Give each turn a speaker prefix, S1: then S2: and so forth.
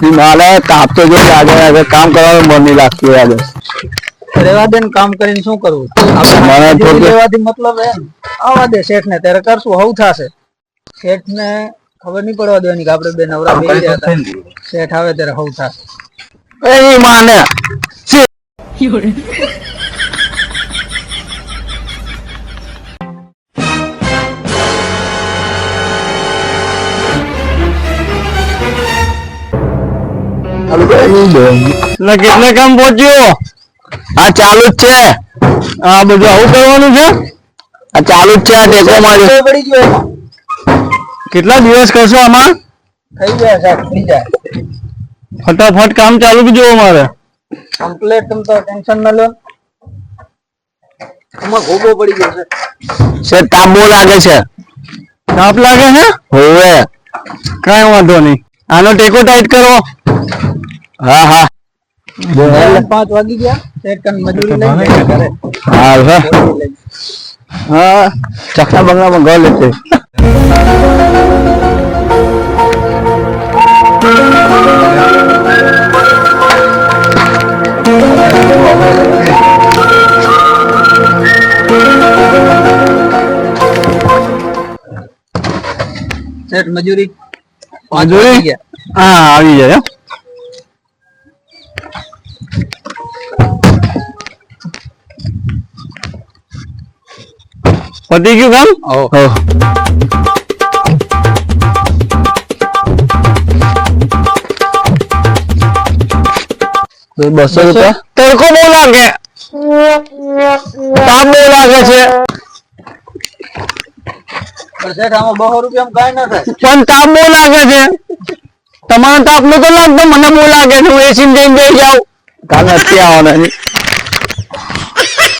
S1: મારે તાપ તો જો લાગે લાગે કામ કરવાનું મન નહીં લાગતું યાર
S2: રેવા દે ને કામ કરીને શું કરવું?
S1: મને તો
S2: મતલબ હે આવવા દે શેઠ ને ત્યારે કરશું હવું થશે. શેઠ ને ખબર નહીં પડવા દેવાની કે આપણે બે નવરા બે હતા. શેઠ આવે ત્યારે હવું થશે.
S1: એ માને. એટલે કેટલે કામ પહોંચ્યો? આ ચાલુ જ છે. આ બધું આવું કરવાનું છે? આ ચાલુ જ છે આ ટેકો માર્યો.
S2: પડી ગયો.
S1: કેટલા દિવસ કરશો આમાં?
S2: થઈ જાય સાહેબ થઈ જાય
S1: ફટાફટ કામ ચાલુ કરજો અમારે
S2: કમ્પ્લેટ તમ તો ટેન્શન ન લો. આમાં ગોબો પડી ગયો છે.
S1: છે તાંબો લાગે છે. તાપ લાગે છે હોવે. કઈ વાંધો નહીં. આનો ટેકો ટાઈટ કરો. હા હા
S2: એટલે પાંચ વાગી ગયા શેઠ કન મજૂરી લઈને જાય ઘરે
S1: હા હા હા ચકના બંગલામાં ઘર લેતે
S2: શેઠ મજૂરી પાંચ
S1: મજૂરી?
S2: વાગી ગયા
S1: હા આવી જાય પતી ગયું કામ. તો બસો રૂપિયા? તડકો બહુ લાગે? તાપ બહુ લાગે છે.
S2: પણ આમાં બસો રૂપિયામાં કાંઈ ના થાય.
S1: તાપ બહુ લાગે છે. તમારો તાપ નતો લાગતો મને બહુ લાગે છે. હું એસી જઈને જઈ જાઉં. કાલે અત્યારે આવવાના